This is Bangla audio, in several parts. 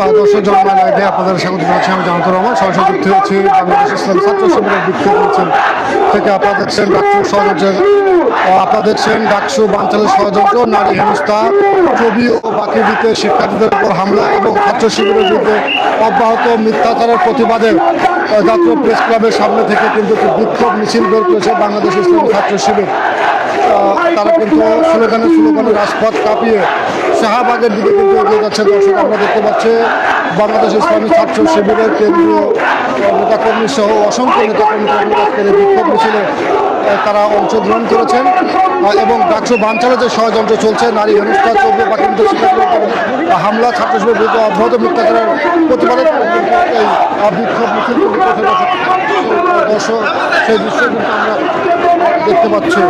দর্শক জনমানে আপনাদের স্বাগত জানাচ্ছি আমি জানাতে রহমান। সরাসরি যুক্ত হয়েছি বাংলাদেশ ইসলাম ছাত্র শিবিরের বিক্ষোভ মিছিল থেকে। আপনারা দেখছেন ডাকসু ষড়যন্ত্রের আপনারা দেখছেন ডাকসু বাঞ্চালের ষড়যন্ত্র নারী হেনস্থা ছবি ও বাকি দিতে শিক্ষার্থীদের উপর হামলা এবং ছাত্র শিবিরের বিরুদ্ধে অব্যাহত মিথ্যাচারের প্রতিবাদে জাতীয় প্রেস ক্লাবের সামনে থেকে কিন্তু বিক্ষোভ মিছিল বের করেছে বাংলাদেশ ইসলামী ছাত্র শিবির। তারা কিন্তু স্লোগানে স্লোগানে রাজপথ কাঁপিয়ে শাহবাগের দিকে কিন্তু এগিয়ে যাচ্ছে দর্শক আমরা দেখতে পাচ্ছি বাংলাদেশ ইসলামী ছাত্র শিবিরের কেন্দ্রীয় নেতাকর্মী সহ অসংখ্য নেতাকর্মী কর্মী আজকের এই বিক্ষোভ মিছিলে তারা অংশগ্রহণ করেছেন এবং ডাকসু বাঞ্চালে যে ষড়যন্ত্র চলছে, নারী অনুষ্ঠান চলবে, বা কিন্তু হামলা ছাত্র শিবিরের বিরুদ্ধে অব্যাহত মিথ্যাচারের প্রতিবাদে এই বিক্ষোভ মিছিল। দর্শক, সেই দৃশ্য কিন্তু আমরা দেখতে পাচ্ছি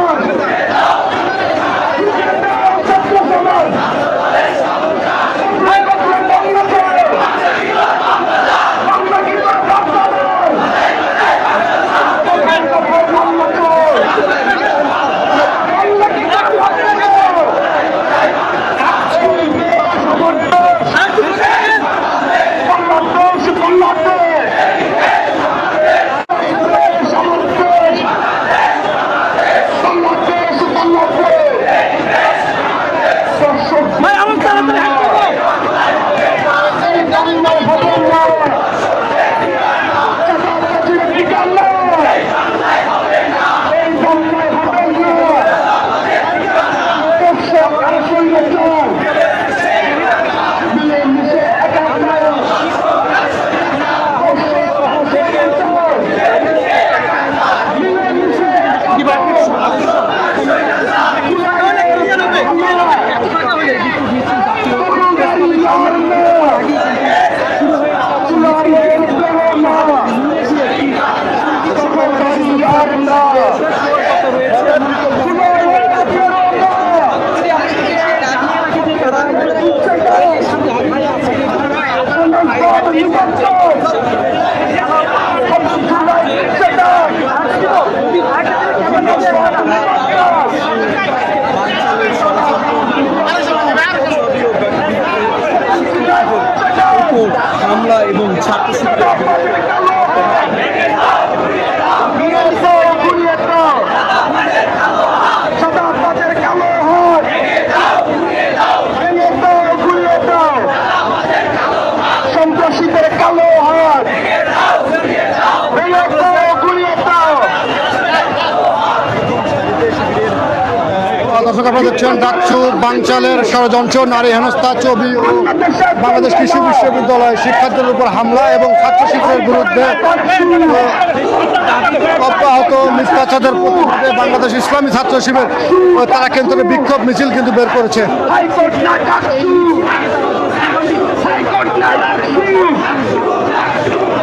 এবং ছাত্র দর্শক দেখছেন ডাকসু বাঞ্চালের ষড়যন্ত্র, নারী হেনস্থা, ছবি বাংলাদেশ কৃষি বিশ্ববিদ্যালয় শিক্ষার্থীদের উপর হামলা এবং ছাত্র শিক্ষকের বিরুদ্ধে অব্যাহত মিথ্যাচারের প্রতিবাদে বাংলাদেশ ইসলামী ছাত্র শিবির তারা কিন্তু বিক্ষোভ মিছিল কিন্তু বের করেছে। হাইকোর্ট না ডাকছু হাইকোর্ট না ডাকছু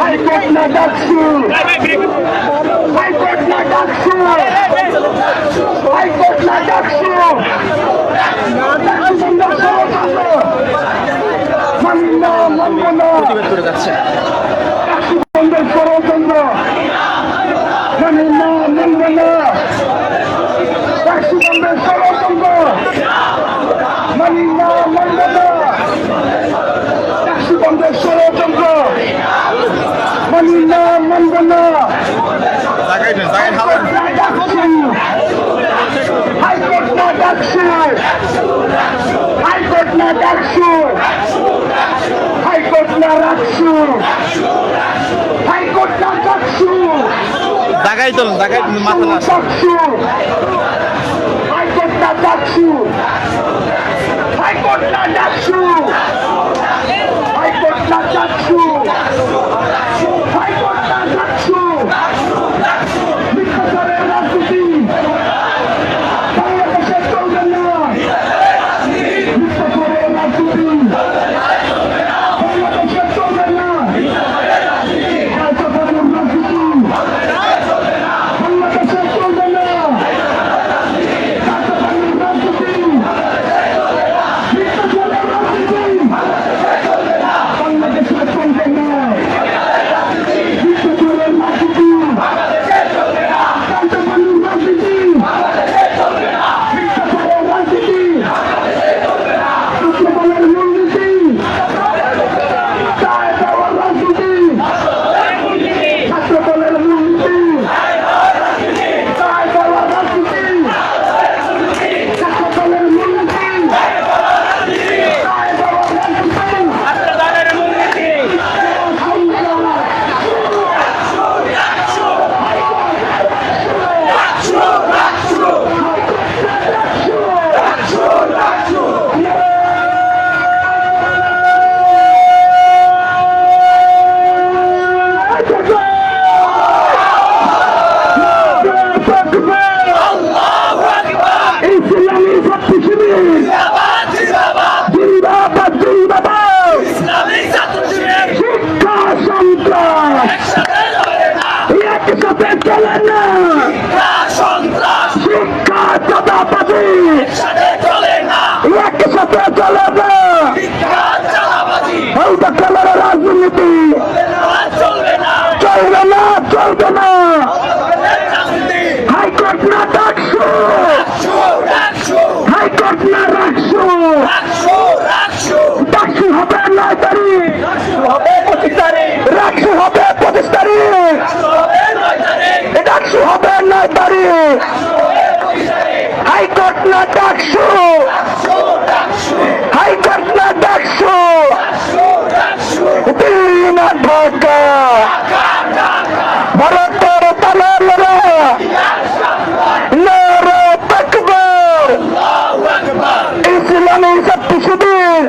হাইকোর্ট না ডাকছু হাইকোর্ট না ডাকছু হাইকোর্ট না ডাকছু মান্না মান্না প্রতিবাদ করে যাচ্ছে সুন্দর ষড়যন্ত্র মান্না মান্না সুন্দর ষড়যন্ত্র মান্না মান্না সুগন্ধের ষড়যন্ত্র মান্না মান্না হাইকোর্ট না ডাকছু। হাইকোর্ট না হাইকোর্ট না রাখছু হাইকোর্ট না ডাকছু জাগাই তোলেন জাগাই মাথা না। ডাকছু হাইকোর্ট না ডাকছু হাইকোর্ট না ডাকছু চলবে চলবে এইটা কেমন রাজনীতি। চলবে না চলবে না। হাইকোর্ট না ডাকছো হাইকোর্ট না রাখছো ডাকসু হবে নয় তারিখ। রাখসু হবে পঁচিশ তারিখ। ডাকসু হবে নয় তারিখ। হাইকোর্ট না ডাকসু হাইকোর্ট না ডাকসু দিল্লি না ঢাকা ভারতের তালেরা নারে তকবর ইসলামী শক্তি শিবির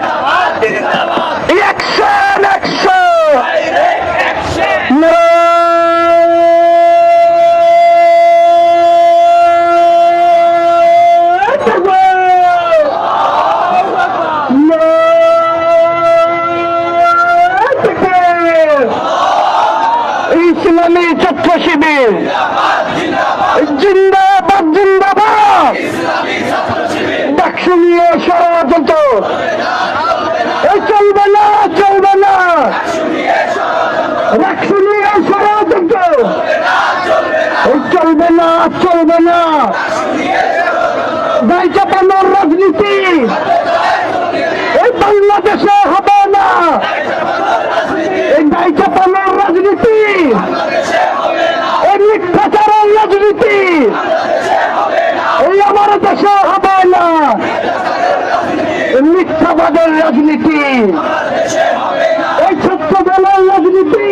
অ্যাকশন অ্যাকশন ইসলামী ছাত্র শিবির জিন্দাবাদ। চলবে না চলবে না। ডাকসুনীয় ষড়যন্ত্র। চলবে না চলবে না। দায় চাপানোর রাজনীতি এই বাংলাদেশে হবে না এই দায় চাপানোর রাজনীতি এই মিথ্যাচারের রাজনীতি এই আমার দেশে হবে না এই মিথ্যাবাদের রাজনীতি। এই ছোট্ট দলের রাজনীতি।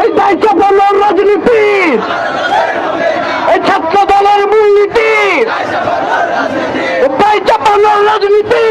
এই দায়িত্ব পালন রাজনীতি। এই ছাত্র দলের মূলনীতি। দায়িত্ব পালন রাজনীতি।